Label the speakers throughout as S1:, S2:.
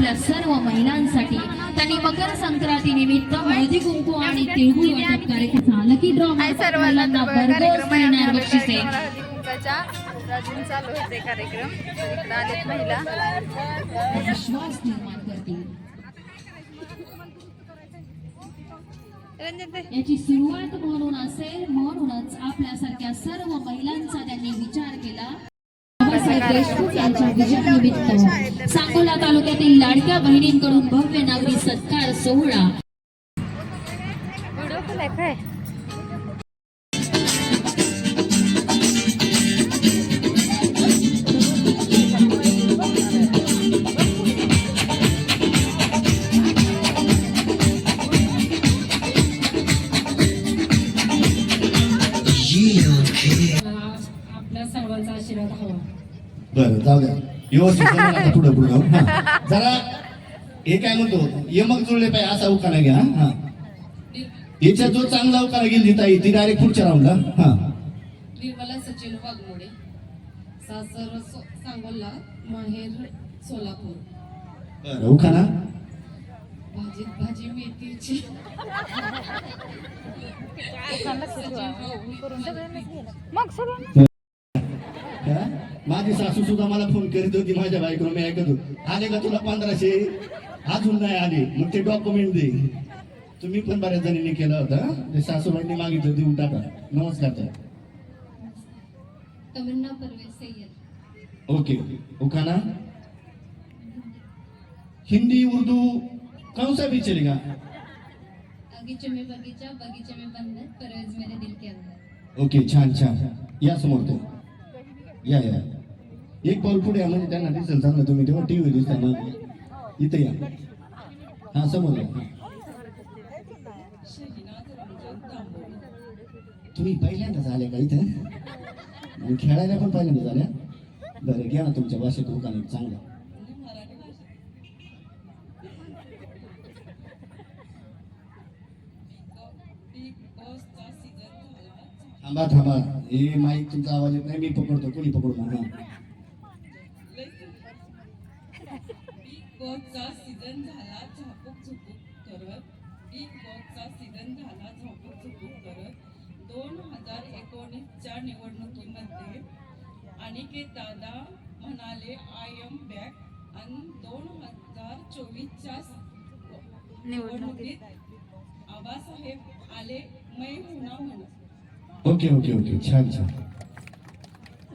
S1: आपल्या सर्व महिलांसाठी. त्यांनी मकर संक्रांती निमित्त हळदी कुंकू आणि तिळगुळ वाटप कार्यक्रम झाला. की ड्रॉ
S2: सर्वांना
S1: भरघोस मिळणार बक्षिसे.
S2: कार्यक्रमाला हळदी कुंकाच्या अजून चालू होते कार्यक्रम. तर इकडे आलेत महिला.
S1: विश्वास निर्माण करतील. याची सुरुवात म्हणून असेल म्हणूनच आपल्यासारख्या सर्व महिलांचा त्यांनी विचार केला. बाबासाहेब देशमुख यांच्या विजयानिमित्त सांगोला तालुक्यातील लाडक्या बहिणींकडून भव्य नागरी सत्कार सोहळा.
S3: जाऊ द्या. व्यवस्थित पुढं पुढं हा. जरा हे काय म्हणतो यमक जुळले पाहिजे असा उखाणा घ्या हा. याच्यात जो चांगला उखाणा गेली ताई ती डायरेक्ट पुढच्या राऊंडला हा.
S4: निर्मला सचिन वाघमोडे सासर सांगोला माहेर सोलापूर.
S3: बरं उखाणा.
S4: भाजी भाजी मेथीची.
S2: मग सगळं?
S3: माझी सासू सुद्धा मला फोन करीत होती माझ्या बायकोला मी ऐकत होतो. आले का तुला पंधराशे? अजून नाही आले. मग ते डॉक्युमेंट दे. तुम्ही पण बऱ्याच जणींनी केलं होतं ते सासूबाईंनी मागितलं देऊन टाका. नमस्कार
S4: सय्यद.
S3: ओके. उखाना? हिंदी उर्दू कौन सा भी चलेगा?
S4: बगीचे में बगीचा बगीचे में बंदर परवेज मेरे दिल के अंदर.
S3: ओके छान छान. या समोर ते. या या. एक पाऊल पुढे या म्हणजे त्यांना दिसेल सांगा तुम्ही तेव्हा टीव्ही दिसता ना? इथे या. हा समोर या. तुम्ही पहिल्यांदाच आले का इथं? आणि खेळायला पण पहिल्यांदाच आल्या बरं घ्या ना तुमच्या भाषेत दुकान चांगलं. थांबा थांबा. हे माईक तुमचा आवाज येत नाही मी पकडतो कोणी पकडतो हा
S5: बॉसचा सीझन झाला झापूक झुपूक करत. बिग बॉसचा सीझन झाला झापूक झुपूक करत. दोन हजार एकोणीसच्या निवडणुकीमध्ये अनिकेत दादा म्हणाले आय एम बॅक आणि दोन हजार चोवीसच्या निवडणुकीत. आबासाहेब आले मै हुना म्हणून.
S3: Okay okay okay. छान छान.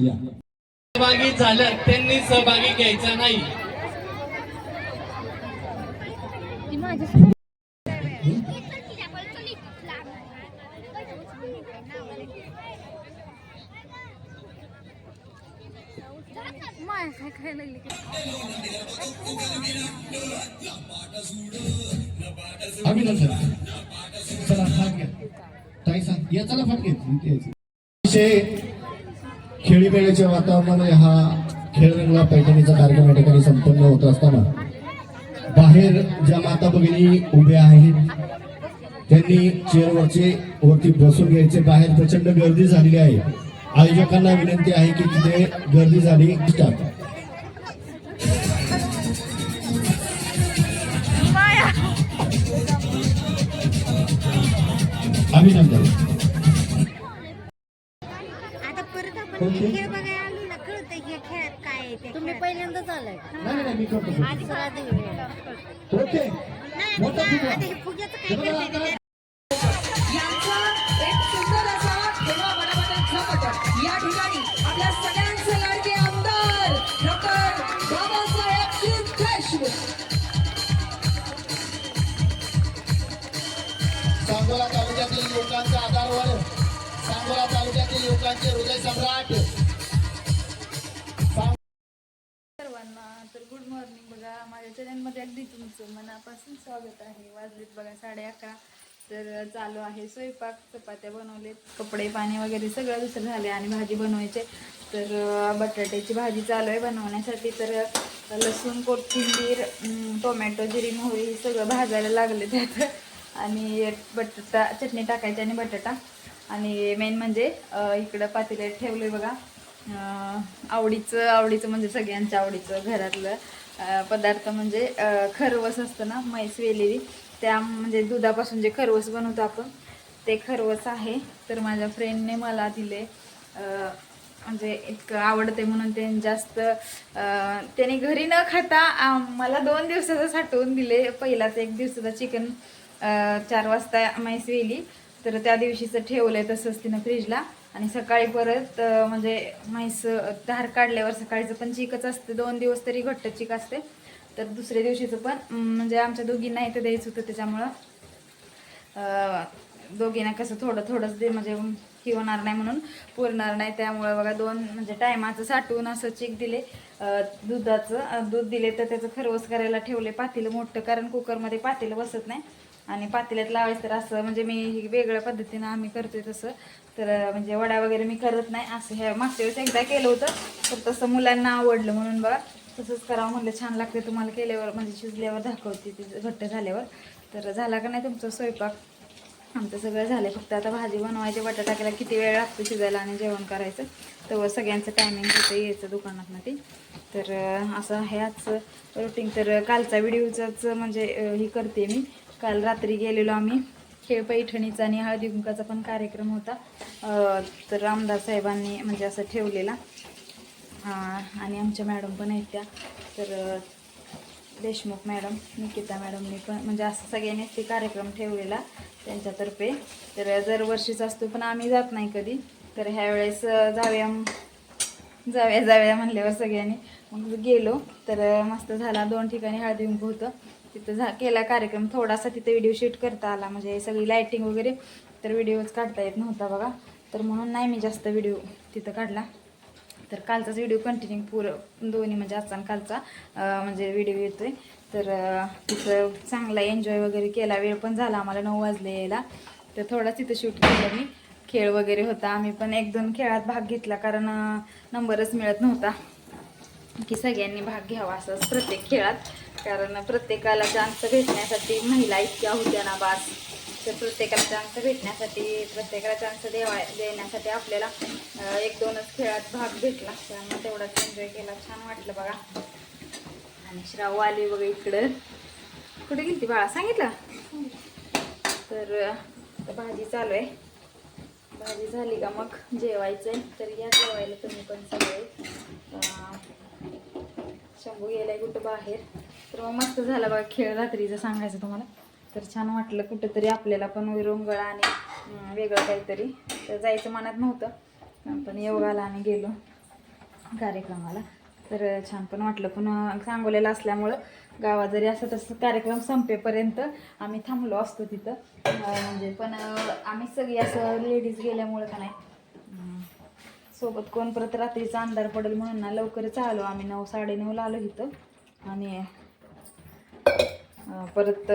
S3: या.
S6: सहभागी झालं त्यांनी सहभागी घ्यायचा नाही
S2: ती माझ्या माय काय काय लागली
S3: अभिनंदन चला. फाट घ्या. ताई सांग. या चला फाट अतिशय खेळीमेळ्याच्या वातावरणामध्ये हा खेळ रंगला पैठणीचा कार्यक्रम या ठिकाणी संपन्न होत असताना बाहेर ज्या माता भगिनी उभ्या आहेत त्यांनी चेअरवरचे वरती बसून घ्यायचे. बाहेर प्रचंड गर्दी झालेली आहे. आयोजकांना विनंती आहे की तिथे गर्दी झाली स्टार्ट अभिनंदन.
S7: आता परत आपण
S3: ओके.
S7: खेळ बघायला आलो ना कळतंय की या खेळात काय आहे ते तुम्ही पहिल्यांदाच आलाय.
S3: नाही नाही मी करतो
S7: आधी
S3: ओके
S8: या ठिकाणी आपल्या सगळ्यांचे लाडके आमदार डॉक्टर बाबासाहेब शिव देशमुख
S3: सांगोला तालुक्यातील लोकांचा आधारवर सांगोला तालुक्यातील लोकांचे हृदय सम्राट.
S2: मनापासून स्वागत आहे. वाजलेत बघा साडे अकरा. तर चालू आहे स्वयंपाक चपात्या बनवलेत कपडे पाणी वगैरे सगळं दुसरं झाले आणि भाजी बनवायचे. तर बटाट्याची भाजी चालू आहे बनवण्यासाठी. तर लसूण कोथिंबीर टोमॅटो जिरी मोहरी हे सगळं भाजायला लागले त्यात आणि बटाटा चटणी टाकायची आणि बटाटा. आणि मेन म्हणजे इकडं पातेल्यात ठेवलं बघा. आवडीचं आवडीचं म्हणजे सगळ्यांच्या आवडीचं घरातलं. पदार्थ म्हणजे खरवस असतं ना म्हैस वेलेली. त्या म्हणजे दुधापासून जे खरवस बनवतो आपण ते खरवस आहे. तर माझ्या फ्रेंडने मला दिले. म्हणजे इतकं आवडते म्हणून त्यांनी जास्त त्याने घरी न खाता मला दोन दिवसाचं साठवून दिले. पहिलाच एक दिवसाचा चिकन चार वाजता म्हैस वेली. तर त्या दिवशीचं ठेवलं आहे तसंच तिनं फ्रीजला आणि सकाळी परत म्हणजे म्हैस धार काढल्यावर सकाळीचं पण चिकच असते. दोन दिवस तरी घट्ट चिक असते. तर दुसऱ्या दिवशीचं पण म्हणजे आमच्या दोघींना इथं द्यायचं होतं त्याच्यामुळं. दोघींना कसं थोडं थोडंच दे म्हणजे ही होणार नाही म्हणून पुरणार नाही. त्यामुळं बघा दोन म्हणजे टायमाचं साठवून असं चिक दिले. दुधाचं दूध दिले तर त्याचं खरवस करायला ठेवले पातेलं मोठं कारण कुकरमध्ये पातेलं बसत नाही. आणि पातेल्यात लावायचं तर असं म्हणजे मी हे वेगळ्या पद्धतीनं आम्ही करतोय तसं. तर म्हणजे वडा वगैरे मी करत नाही. असं ह्या मागच्या वेळेस एकदा केलं होतं तर तसं मुलांना आवडलं म्हणून बघा. तसंच करावं म्हणलं. छान लागते तुम्हाला केल्यावर म्हणजे शिजल्यावर दाखवते ते घट्ट झाल्यावर. तर झाला का नाही तुमचा स्वयंपाक? आमचं सगळं झालं फक्त आता भाजी बनवायची बटाटा टाकायला किती वेळ लागतो शिजायला आणि जेवण करायचं. तेव्हा सगळ्यांचं टायमिंग होतं यायचं दुकानात ते. तर असं आहे आजचं रुटीन तर कालचा व्हिडिओचाच म्हणजे ही हे करते मी. काल रात्री गेलेलो आम्ही. खेळ पैठणीचा आणि हळदी कुंकाचा पण कार्यक्रम होता. तर रामदास साहेबांनी म्हणजे असं ठेवलेला. आणि आमच्या मॅडम पण आहेत त्या. तर देशमुख मॅडम निकिता मॅडमने पण म्हणजे असं सगळ्यांनीच ते कार्यक्रम ठेवलेला त्यांच्यातर्फे. तर दरवर्षीच असतो पण आम्ही जात नाही कधी. तर ह्यावेळेस जाऊया. जाऊया जाऊया म्हणल्यावर सगळ्यांनी. मग गेलो. तर मस्त झाला. दोन ठिकाणी हळदी कुंकू होतं. तिथं झा केला कार्यक्रम थोडासा तिथं व्हिडिओ शूट करता आला. म्हणजे सगळी लायटिंग वगैरे तर व्हिडिओच काढता येत नव्हता बघा. तर म्हणून नाही मी जास्त व्हिडिओ तिथं काढला. तर कालचाच व्हिडिओ कंटिन्यू पुर दोन्ही म्हणजे आजचा आणि कालचा म्हणजे व्हिडिओ येतोय. तर तिथं चांगला एन्जॉय वगैरे केला. वेळ पण झाला आम्हाला नऊ वाजले यायला. तर थोडाच तिथं शूट केलं मी. खेळ वगैरे होता. आम्ही पण एक दोन खेळात भाग घेतला कारण नंबरच मिळत नव्हता. की सगळ्यांनी भाग घ्यावा असं प्रत्येक खेळात. कारण प्रत्येकाला चान्स भेटण्यासाठी महिला इतक्या होत्या ना बास. तर प्रत्येकाला चान्स भेटण्यासाठी प्रत्येकाला चान्स देवा देण्यासाठी आपल्याला एक दोनच खेळात भाग भेटला. त्यामुळे तेवढाच एन्जॉय केला. छान वाटलं बघा. आणि श्राव आली बघा इकडं. कुठे गेली ती बाळा? सांगितलं? तर भाजी चालू आहे. भाजी झाली का मग? जेवायचं आहे तर या जेवायला तुम्ही पण सगळे. आहे शंभू गेलाय कुठं बाहेर? तर मस्त झाला बघा खेळ रात्रीचं सांगायचं तुम्हाला. तर छान वाटलं कुठंतरी आपल्याला पण विरंगळ आणि वेगळं काहीतरी. तर जायचं मनात नव्हतं पण योगाला आणि गेलो कार्यक्रमाला. तर छान पण वाटलं. पण सांगवलेलं असल्यामुळं गावात जरी असं तसं कार्यक्रम संपेपर्यंत आम्ही थांबलो असतो तिथं. म्हणजे पण आम्ही सगळी असं लेडीज गेल्यामुळं का नाही सोबत कोण परत रात्रीचा अंधार पडेल म्हणून ना लवकरच आलो. आम्ही नऊ साडेनऊला आलो इथं. आणि परत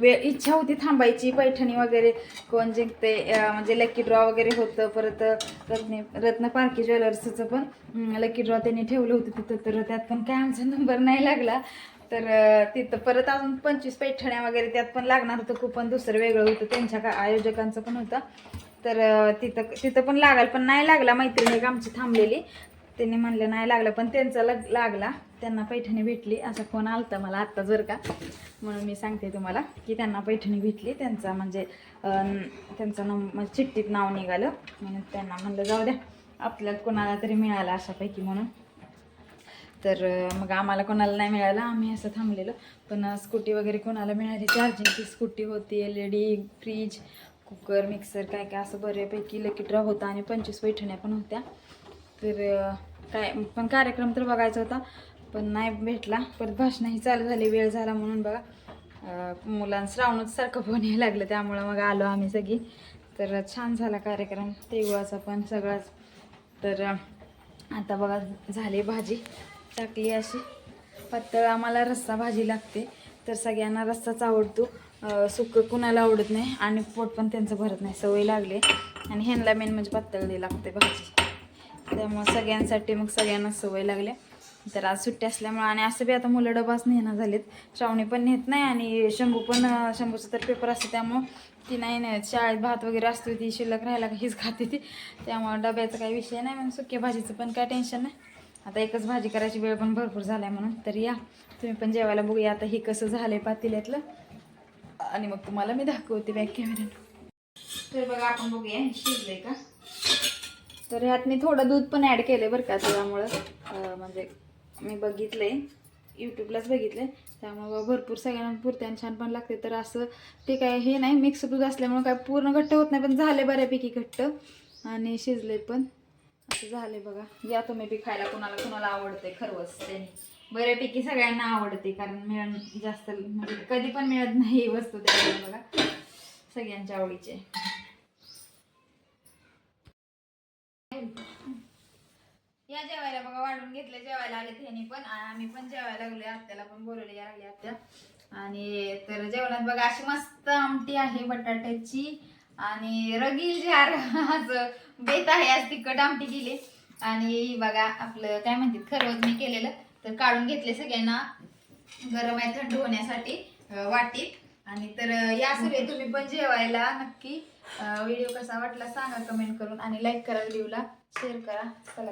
S2: वेळ इच्छा होती थांबायची पैठणी वगैरे कोण जिंकते म्हणजे लकी ड्रॉ वगैरे होतं परत अं, रत्ने रत्न पारखी ज्वेलर्सचं पण लकी ड्रॉ त्यांनी ठेवलं होतं तिथं तर त्यात पण काय आमचा नंबर नाही लागला. तर तिथं परत अजून पंचवीस पैठण्या वगैरे त्यात पण लागणार होतं कुपन दुसरं वेगळं होतं त्यांच्या का आयोजकांचं पण होतं. तर तिथं तिथं पण लागाल पण नाही लागला मैत्रिणी एक आमची थांबलेली. त्यांनी म्हणलं नाही लागलं पण त्यांचा लग लागला. त्यांना पैठणी भेटली. असा फोन आलता मला आत्ता जर का. म्हणून मी सांगते तुम्हाला की त्यांना पैठणी भेटली. त्यांचा म्हणजे त्यांचं नंब म्हणजे चिठ्ठीत नाव निघालं. म्हणून त्यांना म्हणलं जाऊ द्या आपल्याला कोणाला तरी मिळालं अशापैकी म्हणून. तर मग आम्हाला कोणाला नाही मिळालं. आम्ही असं थांबलेलो. पण स्कूटी वगैरे कोणाला मिळाली चार्जिंगची स्कूटी होती L E D fridge cooker mixer काय काय असं बऱ्यापैकी लकी ड्रॉ होता आणि पंचवीस पैठण्या पण होत्या. तर काय पण कार्यक्रम तर बघायचा होता. पण नाही भेटला. परत भाषणही चालू झाली वेळ झाला म्हणून बघा. अं, मुलां श्रावणच सारखं फोन यायला लागलं त्यामुळं मग आलो आम्ही सगळी. तर छान झाला कार्यक्रम तेव्हाचा पण सगळाच. तर आता बघा झाली भाजी टाकली अशी. पातळ आम्हाला रस्सा भाजी लागते तर सगळ्यांना रस्साच आवडतो. सुकं कुणाला आवडत नाही आणि पोट पण त्यांचं भरत नाही सवय लागली. आणि ह्यांना मेन म्हणजे पातळ लागते भाजी. त्यामुळं सगळ्यांसाठी मग सगळ्यांना सवय लागल्या तर आज सुट्टी असल्यामुळे आणि असं बी आता मुलं डबाच नेणं झालेत. श्रावणी पण नेत नाही आणि शंभू पण अं, शंभूचं तर पेपर असतं त्यामुळं ती नाही नाही शाळेत भात वगैरे असतो ती शिल्लक राहायला हीच खाते ती. त्यामुळं डब्याचा काही विषय नाही मग सुक्या भाजीचं पण काय टेन्शन नाही. आता एकच भाजी करायची वेळ पण भरपूर झाला आहे म्हणून. तर या तुम्ही पण जेवायला बघूया. आता हे कसं झालंय पातेल्यातलं. आणि मग तुम्हाला मी दाखवते बॅक कॅमेऱ्यानं तर बघा आपण बघूया हे शिजलंय का? तर ह्यात मी थोडं दूध पण ॲड केलं आहे बरं का त्यामुळं म्हणजे मी बघितलंय. यूट्यूबलाच बघितलंय. त्यामुळं भरपूर सगळ्यांना पुरत्यान आणि छान पण लागते तर असं ते काय हे नाही मिक्स दूध असल्यामुळे काय पूर्ण घट्ट होत नाही पण झाले बऱ्यापैकी घट्ट. आणि शिजले पण. असं झाले बघा. या तुम्ही बी खायला कुणाला कुणाला आवडते खरवस त्यांनी बऱ्यापैकी सगळ्यांना आवडते कारण मिळण जास्त म्हणजे कधी पण मिळत नाही ही वस्तू त्यामुळे बघा. सगळ्यांच्या आवडीचे. या जेवायला बघा वाढून घेतले जेवायला आले त्यांनी पण. आम्ही पण जेवायला लागले आत्याला पण बोलवले या लागले आत्या. आणि तर जेवणात बघा अशी मस्त आमटी आहे बटाट्याची. आणि रगील झार असं बेत आहे आज तिखट आमटी केली आणि बघा आपलं काय म्हणतात खरवज मी केलेलं. तर काढून घेतले सगळ्यांना गरम आहे थंड होण्यासाठी वाटीत. आणि तर या सगळे तुम्ही पण जेवायला नक्की व्हिडिओ कसा वाटला सांगा कमेंट करून. आणि लाईक करा व्हिडिओला शेअर करा. चला.